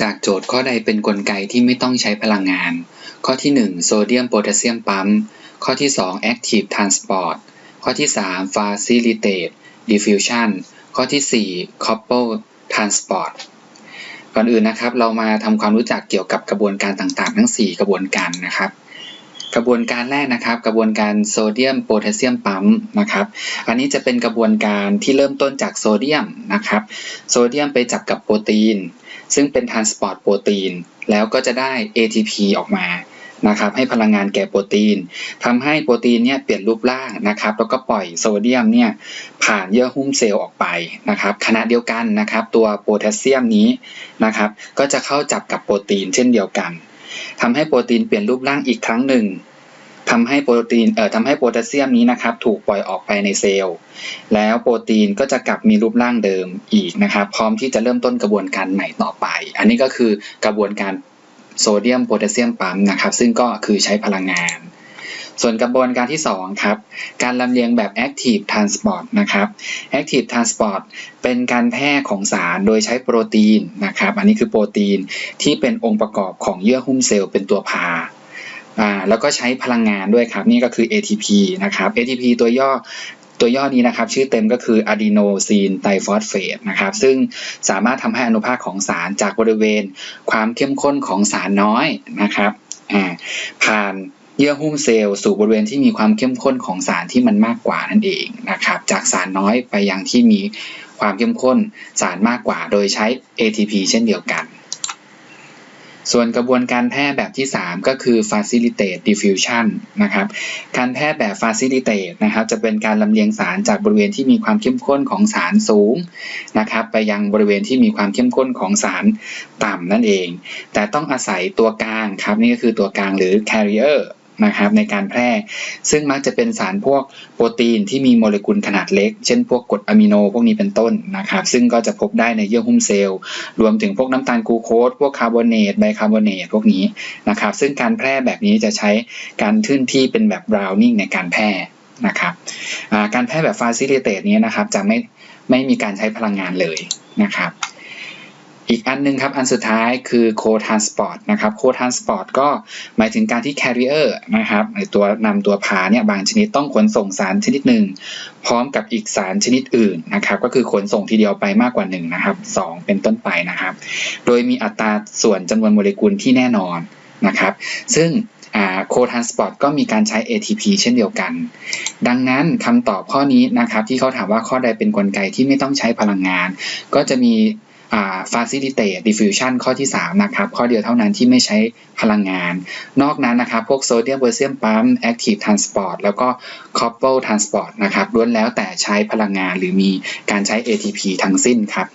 จากโจทย์ข้อใดเป็นกลไกที่ไม่ต้องใช้พลังงาน ข้อที่ 1 โซเดียมโพแทสเซียมปั๊ม ข้อที่ 2 active transport ข้อที่ 3 facilitate diffusion ข้อที่ 4 couple transport ก่อนอื่นนะครับ เรามาทำความรู้จักเกี่ยวกับกระบวนการต่างๆ ทั้ง 4 กระบวนการนะครับ กระบวนการแรกนะครับ กระบวนการโซเดียมโพแทสเซียมปั๊มนะครับ อันนี้จะเป็นกระบวนการที่เริ่มต้นจากโซเดียมนะครับ โซเดียมไปจับกับโปรตีน ซึ่งเป็นทรานสปอร์ตโปรตีน แล้วก็จะได้ ATP ออกมานะครับให้พลังงานแก่โปรตีนทำให้โปรตีนเนี่ยเปลี่ยนรูปร่างนะครับ แล้วก็ปล่อยโซเดียมเนี่ยผ่านเยื่อหุ้มเซลล์ออกไปนะครับขณะเดียวกันนะครับ ตัวโพแทสเซียมนี้นะครับ ก็จะเข้าจับกับโปรตีนเช่นเดียวกัน ทำให้โปรตีนเปลี่ยนรูปร่างอีกครั้งหนึ่งทำให้โปรตีนเอ่อทำให้โพแทสเซียมนี้นะครับ ถูกปล่อยออกไปในเซลล์ แล้วโปรตีนก็จะกลับมีรูปร่างเดิมอีกนะครับ พร้อมที่จะเริ่มต้นกระบวนการใหม่ต่อไป อันนี้ก็คือกระบวนการโซเดียมโพแทสเซียมปั๊มนะครับ ซึ่งก็คือใช้พลังงาน ส่วนกระบวนการที่ 2 ครับ การลำเลียงแบบ active transport นะครับ active transport เป็นการแพร่ของสารโดยใช้โปรตีนนะครับ อันนี้คือโปรตีนที่เป็นองค์ประกอบของเยื่อหุ้มเซลล์เป็นตัวพาอ่าแล้วก็ใช้พลังงานด้วยครับ นี่ก็คือ ATP นะครับ ATP ตัวย่อตัวย่อนี้นะครับ ชื่อเต็มก็คืออะดีโนซีนไตฟอสเฟตนะครับ ซึ่งสามารถทำให้อนุภาคของสารจากบริเวณความเข้มข้นของสารน้อยนะครับผ่าน เยื่อหุ้มเซลล์สู่บริเวณที่มีความเข้มข้นของสารที่มันมากกว่านั่นเองนะครับจากสารน้อยไปยังที่มีความเข้มข้นสารมากกว่า โดยใช้ ATP เช่นเดียวกัน ส่วนกระบวนการแพร่แบบที่ 3 ก็คือ facilitate diffusion นะครับการแพร่แบบ facilitate นะครับจะเป็นการลำเลียงสารจากบริเวณที่มีความเข้มข้นของสารสูงนะครับไปยังบริเวณที่มีความเข้มข้นของสารต่ำนั่นเอง แต่ต้องอาศัยตัวกลางครับนี่ก็คือตัวกลางหรือ carrier นะครับในการแพร่ ซึ่งมักจะเป็นสารพวกโปรตีนที่มีโมเลกุลขนาดเล็ก เช่นพวกกรดอะมิโนพวกนี้เป็นต้นนะครับ ซึ่งก็จะพบได้ในเยื่อหุ้มเซลล์ รวมถึงพวกน้ำตาลกูโคสพวกคาร์บอเนตไบคาร์บอเนตพวกนี้นะครับ ซึ่งการแพร่แบบนี้จะใช้การทื่นที่เป็นแบบบราวนิ่งในการแพร่นะครับการแพร่แบบฟาซิลิเตตนี้นะครับจะไม่ไม่มีการใช้พลังงานเลยนะครับ อีกอันนึงครับ อันสุดท้ายคือโคทานสปอร์ตนะครับโคทานสปอร์ตก็หมายถึงการที่แคริเออร์นะครับในตัวนำตัวพาเนี่ยบางชนิดต้องขนส่งสารชนิดหนึ่ง พร้อมกับอีกสารชนิดอื่นนะครับก็คือขนส่งทีเดียวไปมากกว่า1นะครับ2เป็นต้นไปนะครับ โดยมีอัตราส่วนจำนวนโมเลกุลที่แน่นอนนะครับ ซึ่งโคทานสปอร์ตก็มีการใช้ ATP เช่นเดียวกัน ดังนั้นคำตอบข้อนี้นะครับที่เขาถามว่าข้อใดเป็นนกลไกที่ไม่ต้องใช้พลังงาน ก็จะมี facilitate diffusion ข้อที่ 3 นะครับ ข้อเดียวเท่านั้นที่ไม่ใช้พลังงาน นอกนั้นนะครับ พวกโซเดียมเวอร์เซียมปั๊ม active transport แล้วก็ couple transport นะครับล้วนแล้วแต่ใช้พลังงานหรือมีการใช้ ATP ทั้งสิ้นครับ